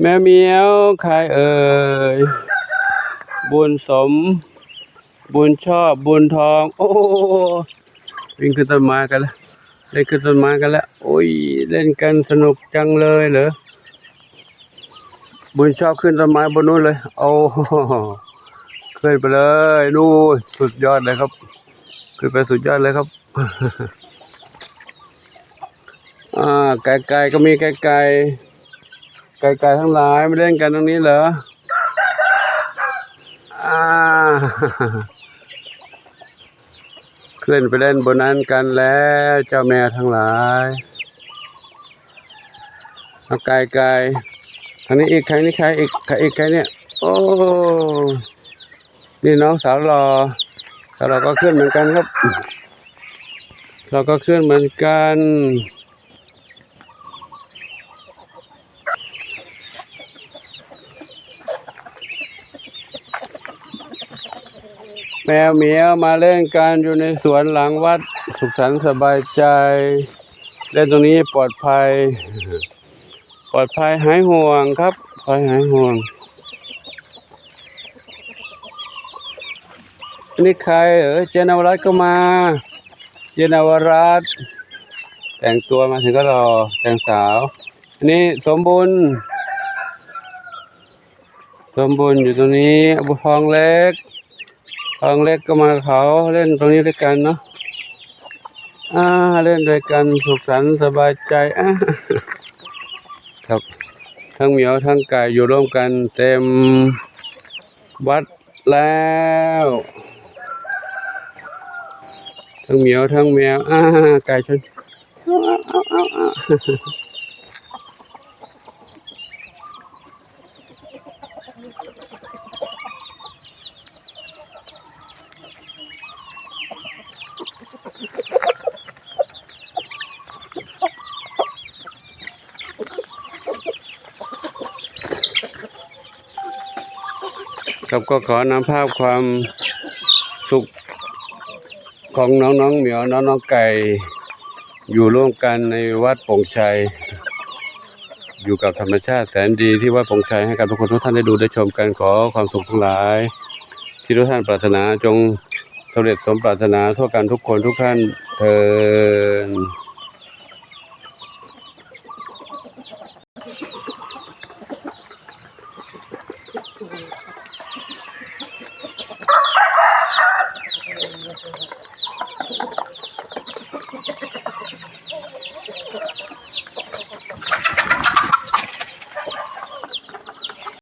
แม่เมียวใครเอ่ย บุญสม บุญชอบบุญทอง โอ้วิ่งขึ้นต้นไม้กันแล้วเล่นขึ้นต้นไม้กันแล้ว โอ้ย เล่นกันสนุกจังเลยเหรอ บุญชอบขึ้นต้นไม้บนนู้นเลย โอ้ขึ้นไปเลยนู่นสุดยอดเลยครับ ขึ้นไปสุดยอดเลยครับอ่าไก่ๆก็มีไก่ๆ ไก่ๆทั้งหลายมาเล่นกันตรงนี้เหรออ่าขึ้นไปเล่นบนนั้นกันแล้วเจ้าแม่ทั้งหลายเอาไก่ไก่ทางนี้อีกใครนี่ใครอีกใครอีกใครเนี่ย โอ้นี่น้องสาวรอสาวรอก็ขึ้นเหมือนกันครับ เราก็ขึ้นเหมือนกัน แมวเหมียวมาเล่นกันอยู่ในสวนหลังวัด สุขสันต์สบายใจ เล่นตรงนี้ปลอดภัย ปลอดภัยหายห่วงครับคอยหายห่วงนนี้ใครเออเจนาวรัตก็มา เจนาวรัตแต่งตัวมาถึงก็รอแต่งสาว อันนี้สมบูรณ์ สมบูรณ์อยู่ตรงนี้บุทองเล็ก ทองเล็กก็มาเขาเล่นตรงนี้ด้วยกันเนาะอ่าเล่นด้วยกันสุขสันต์สบายใจอะครับทั้งเหมียวทั้งไก่อยู่ร่วมกันเต็มวัดแล้ว ทั้งเหมียวทั้งแมวอ่าไก่ชนเอาเอาเอาเอาเอา ครับก็ขอนำภาพความสุขของน้องๆเหมียวน้องๆไก่ อยู่ร่วมกันในวัดปงชัย อยู่กับธรรมชาติแสนดีที่วัดปงชัยให้กับทุกคนทุกท่านได้ดูได้ชมกันขอความสุขทั้งหลาย ที่ทุกท่านปรารถนาจงสำเร็จสมปรารถนาทั่วกันทุกคนทุกท่านเทิน